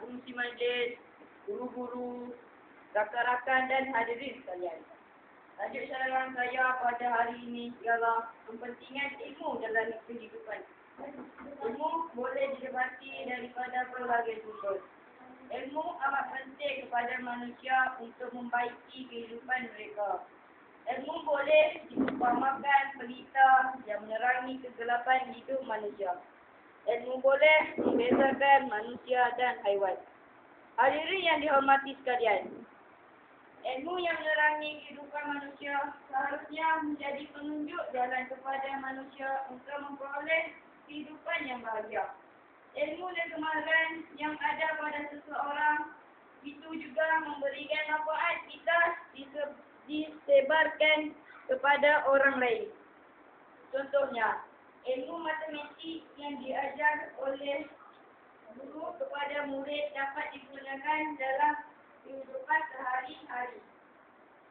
pengerusi majlis, guru-guru, rakan-rakan dan hadirin sekalian. Tajuk syarahan saya pada hari ini ialah kepentingan ilmu dalam kehidupan. Ilmu boleh didapati daripada pelbagai sumber. Ilmu amat penting kepada manusia untuk membaiki kehidupan mereka. Ilmu boleh diumpamakan pelita yang menerangi kegelapan hidup manusia. Ilmu boleh membezakan manusia dan haiwan. Hadirin yang dihormati sekalian, ilmu yang menerangi kehidupan manusia seharusnya menjadi penunjuk jalan kepada manusia untuk memperoleh kehidupan yang bahagia. Ilmu dan kemahiran yang ada pada seseorang itu juga memberikan manfaat kita disebarkan kepada orang lain. Contohnya, ilmu matematik yang diajar oleh guru kepada murid dapat digunakan dalam kehidupan sehari-hari.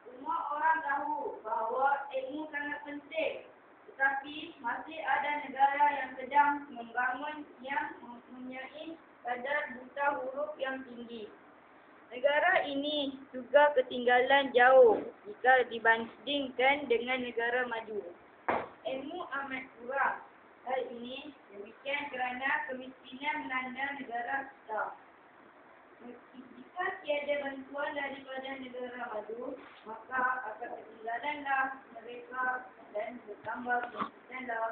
Semua orang tahu bahawa ilmu sangat penting. Tetapi masih ada negara yang sedang membangun yang mempunyai kadar buta huruf yang tinggi. Negara ini juga ketinggalan jauh jika dibandingkan dengan negara maju. Ilmu amat kurang. Hal ini demikian kerana kemiskinan melanda negara kita. Jika tiada bantuan daripada negara maju, maka akan ketinggalanlah mereka dan bertambah kemiskinan dalam